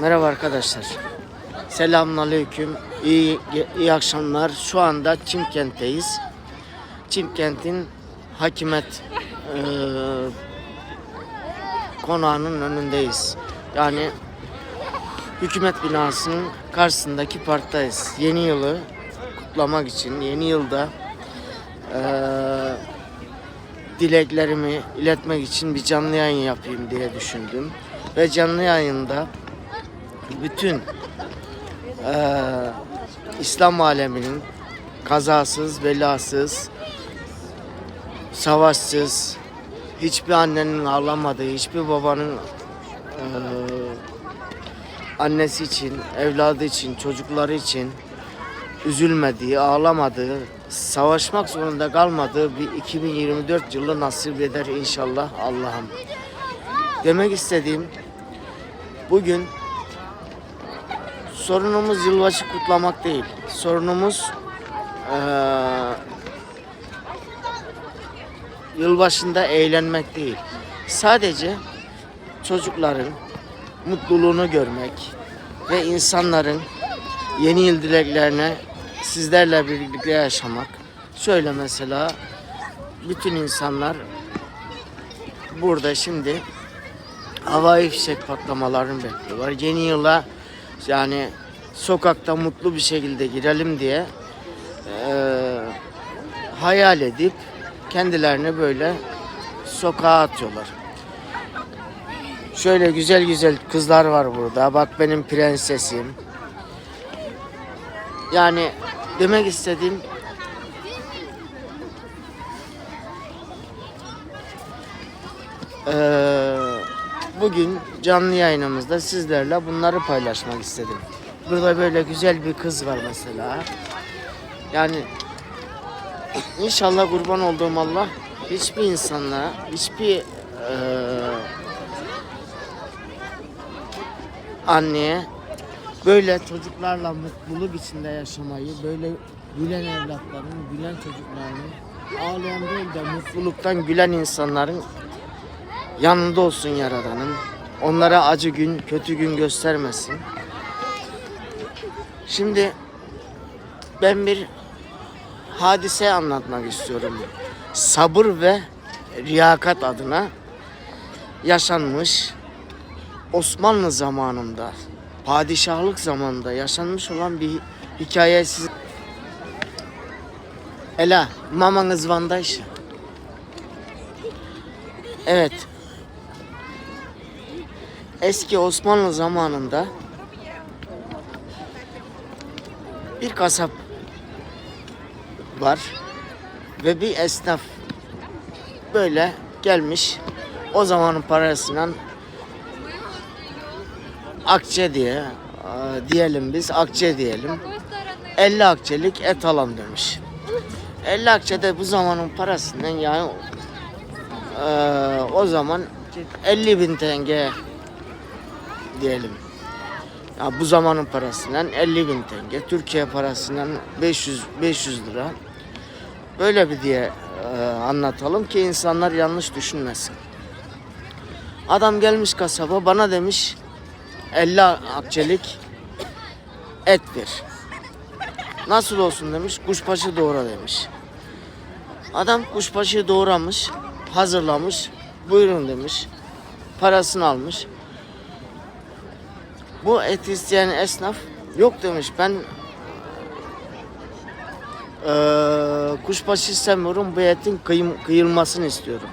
Merhaba arkadaşlar. Selamünaleyküm. İyi iyi akşamlar. Şu anda Çimkent'teyiz. Çimkent'in Hakimet eee konağının önündeyiz. Yani hükümet binasının karşısındaki parktayız. Yeni yılı kutlamak için, yeni yılda eee, dileklerimi iletmek için bir canlı yayın yapayım diye düşündüm. Ve canlı yayında bütün eee, İslam aleminin kazasız, belasız, savaşsız, hiçbir annenin ağlamadığı, hiçbir babanın eee, annesi için, evladı için, çocukları için üzülmediği, ağlamadığı, savaşmak zorunda kalmadığı bir 2024 yılı nasip eder inşallah Allah'ım. Demek istediğim bugün sorunumuz yılbaşı kutlamak değil. Sorunumuz eee yılbaşında eğlenmek değil. Sadece çocukların mutluluğunu görmek ve insanların yeni yıl dileklerine sizlerle birlikte yaşamak. Şöyle mesela bütün insanlar burada şimdi havai fişek patlamalarını bekliyorlar. Yeni yıla yani sokakta mutlu bir şekilde girelim diye eee, hayal edip kendilerini böyle sokağa atıyorlar. Şöyle güzel güzel kızlar var burada. Bak benim prensesim. Yani demek istediğim eee, bugün canlı yayınımızda sizlerle bunları paylaşmak istedim. Burada böyle güzel bir kız var mesela. Yani İnşallah kurban olduğum Allah hiçbir insanla, hiçbir eee, anneye böyle çocuklarla mutluluk içinde yaşamayı, böyle gülen evlatların, gülen çocukların, ağlayan değil de mutluluktan gülen insanların yanında olsun Yaradan'ın. Onlara acı gün, kötü gün göstermesin. Şimdi ben bir hadise anlatmak istiyorum. Sabır ve riyakat adına yaşanmış Osmanlı zamanında, padişahlık zamanında yaşanmış olan bir hikaye siz Ela, mamanız Van'da işi. Evet. Eski Osmanlı zamanında bir kasap var ve bir esnaf böyle gelmiş o zamanın parasıyla akçe diye e, diyelim biz akçe diyelim 50 akçelik et alan demiş. 50 akçe de bu zamanın parasından yani e, o zaman 50 bin tenge diyelim. Ya bu zamanın parasından 50 bin tenge, Türkiye parasından 500 500 lira. Böyle bir diye e, anlatalım ki insanlar yanlış düşünmesin. Adam gelmiş kasaba bana demiş 50 akçelik et ver. Nasıl olsun demiş kuşbaşı doğra demiş. Adam kuşbaşı doğramış, hazırlamış. Buyurun demiş. Parasını almış. Bu et isteyen esnaf yok demiş. Ben eee kuşbaşı istemiyorum. Bu etin kıyım, kıyılmasını istiyorum.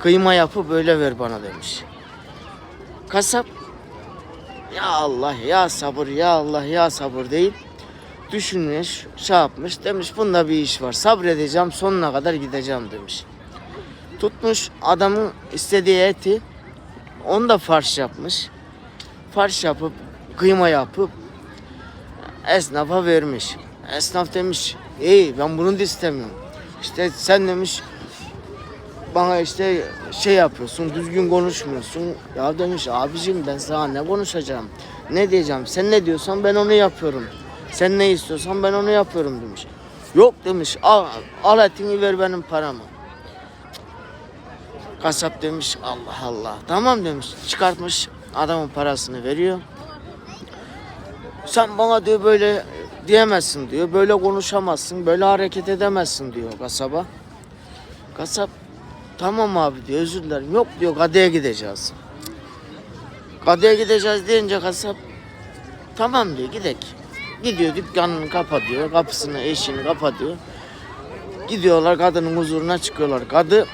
Kıyma yapı böyle ver bana demiş. Kasap ya Allah ya sabır ya Allah ya sabır deyip düşünmüş, şey yapmış demiş bunda bir iş var. Sabredeceğim sonuna kadar gideceğim demiş. Tutmuş adamın istediği eti onu da farş yapmış farş yapıp kıyma yapıp esnafa vermiş. Esnaf demiş iyi ben bunu da istemiyorum. İşte sen demiş bana işte şey yapıyorsun düzgün konuşmuyorsun. Ya demiş abicim ben sana ne konuşacağım? Ne diyeceğim? Sen ne diyorsan ben onu yapıyorum. Sen ne istiyorsan ben onu yapıyorum demiş. Yok demiş al, al etini ver benim paramı. Kasap demiş Allah Allah. Tamam demiş. Çıkartmış adamın parasını veriyor. Sen bana diyor böyle diyemezsin diyor. Böyle konuşamazsın, böyle hareket edemezsin diyor kasaba. Kasap tamam abi diyor özür dilerim. Yok diyor Kadı'ya gideceğiz. Kadı'ya gideceğiz deyince kasap tamam diyor gidek. Gidiyor dükkanını kapatıyor, kapısını eşiğini kapatıyor. Gidiyorlar kadının huzuruna çıkıyorlar. Kadı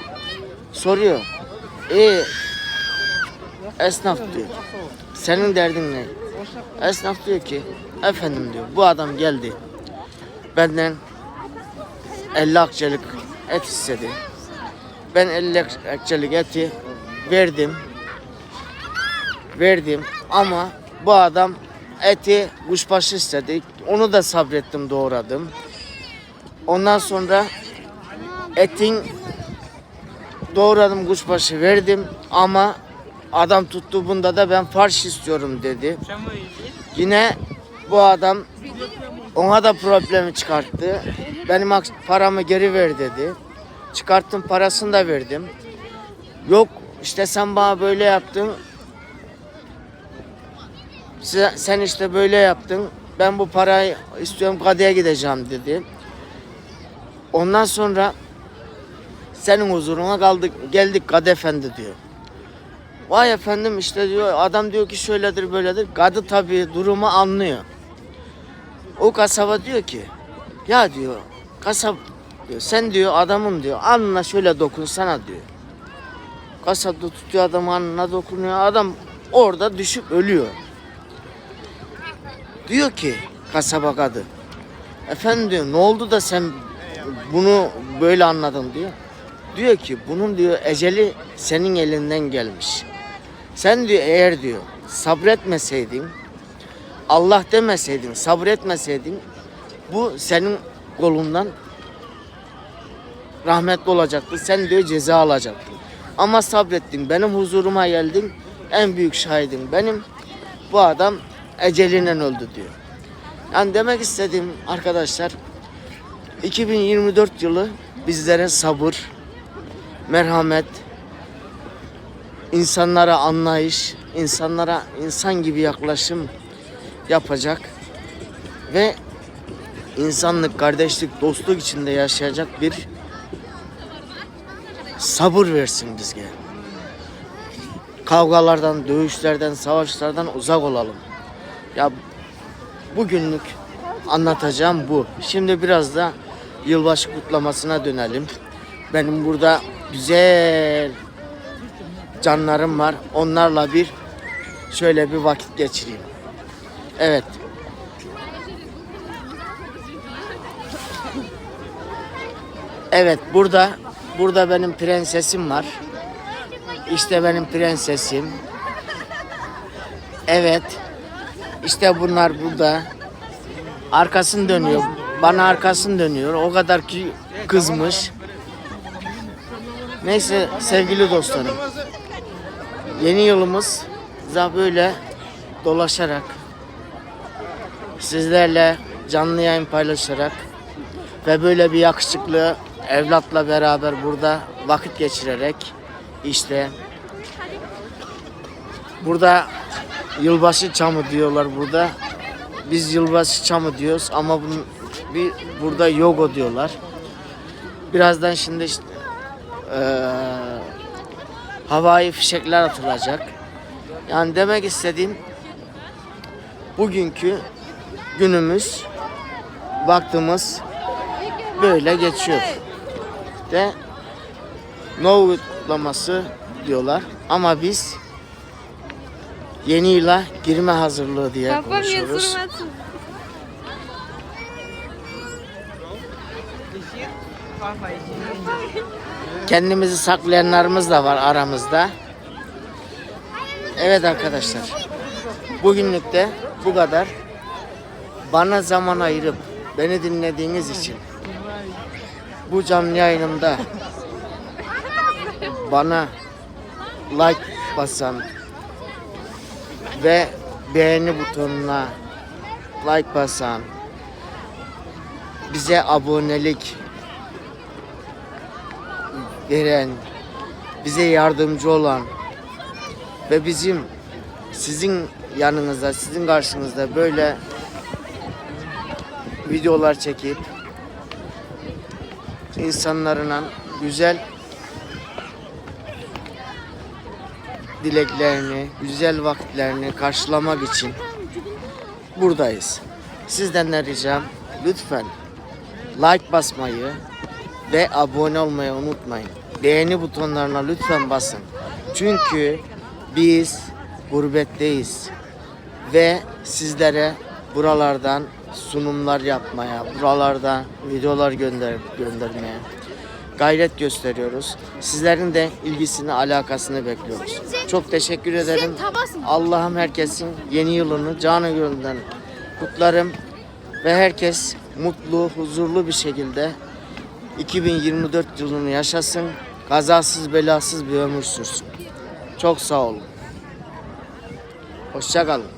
soruyor. E esnaf diyor. Senin derdin ne? Esnaf diyor ki efendim diyor bu adam geldi. Benden 50 akçelik et istedi. Ben 50 akçelik eti verdim. Verdim ama bu adam eti kuşbaşı istedi. Onu da sabrettim doğradım. Ondan sonra etin doğradım kuşbaşı verdim ama adam tuttu bunda da ben farş istiyorum dedi. Yine bu adam ona da problemi çıkarttı. Benim paramı geri ver dedi. Çıkarttım parasını da verdim. Yok işte sen bana böyle yaptın. Sen işte böyle yaptın. Ben bu parayı istiyorum kadıya gideceğim dedi. Ondan sonra senin huzuruna kaldık geldik Kadı Efendi diyor. Vay efendim işte diyor adam diyor ki şöyledir böyledir. Kadı tabii durumu anlıyor. O kasaba diyor ki ya diyor kasap diyor sen diyor adamın diyor alnına şöyle dokunsana diyor. Kasap da tutuyor adamın alnına dokunuyor adam orada düşüp ölüyor. Diyor ki kasaba kadı efendim diyor ne oldu da sen bunu böyle anladın diyor. Diyor ki bunun diyor eceli senin elinden gelmiş. Sen diyor eğer diyor sabretmeseydin Allah demeseydin, sabretmeseydin bu senin kolundan rahmetli olacaktı. Sen diyor ceza alacaktın. Ama sabrettin. Benim huzuruma geldin. En büyük şahidin benim. Bu adam ecelinden öldü diyor. Yani demek istediğim arkadaşlar 2024 yılı bizlere sabır, merhamet, insanlara anlayış, insanlara insan gibi yaklaşım yapacak ve insanlık, kardeşlik, dostluk içinde yaşayacak bir sabır versin bizge. Kavgalardan, dövüşlerden, savaşlardan uzak olalım. Ya bugünlük anlatacağım bu. Şimdi biraz da yılbaşı kutlamasına dönelim. Benim burada güzel canlarım var. Onlarla bir şöyle bir vakit geçireyim. Evet. Evet burada burada benim prensesim var. İşte benim prensesim. Evet. İşte bunlar burada. Arkasını dönüyor. Bana arkasını dönüyor. O kadar ki kızmış. Neyse sevgili dostlarım. Yeni yılımız da böyle dolaşarak sizlerle canlı yayın paylaşarak ve böyle bir yakışıklı evlatla beraber burada vakit geçirerek işte burada yılbaşı çamı diyorlar burada. Biz yılbaşı çamı diyoruz ama bunun bir burada yogo diyorlar. Birazdan şimdi işte eee havai fişekler atılacak. Yani demek istediğim bugünkü günümüz vaktimiz böyle geçiyor. De no kutlaması diyorlar ama biz yeni yıla girme hazırlığı diye Kafam konuşuyoruz. yatırım Kendimizi saklayanlarımız da var aramızda. Evet arkadaşlar. Bugünlük de bu kadar. Bana zaman ayırıp beni dinlediğiniz için bu canlı yayınımda bana like basan ve beğeni butonuna like basan bize abonelik veren, bize yardımcı olan ve bizim sizin yanınızda, sizin karşınızda böyle videolar çekip insanlarla güzel dileklerini, güzel vakitlerini karşılamak için buradayız. Sizden de ricam lütfen like basmayı ve abone olmayı unutmayın. Beğeni butonlarına lütfen basın. Çünkü biz gurbetteyiz ve sizlere buralardan sunumlar yapmaya, buralardan videolar gönder göndermeye gayret gösteriyoruz. Sizlerin de ilgisini, alakasını bekliyoruz. Çok teşekkür ederim. Allah'ım herkesin yeni yılını canı gönülden kutlarım ve herkes mutlu, huzurlu bir şekilde 2024 yılını yaşasın. Kazasız belasız bir ömür sürsün. Çok sağ olun. Hoşça kalın.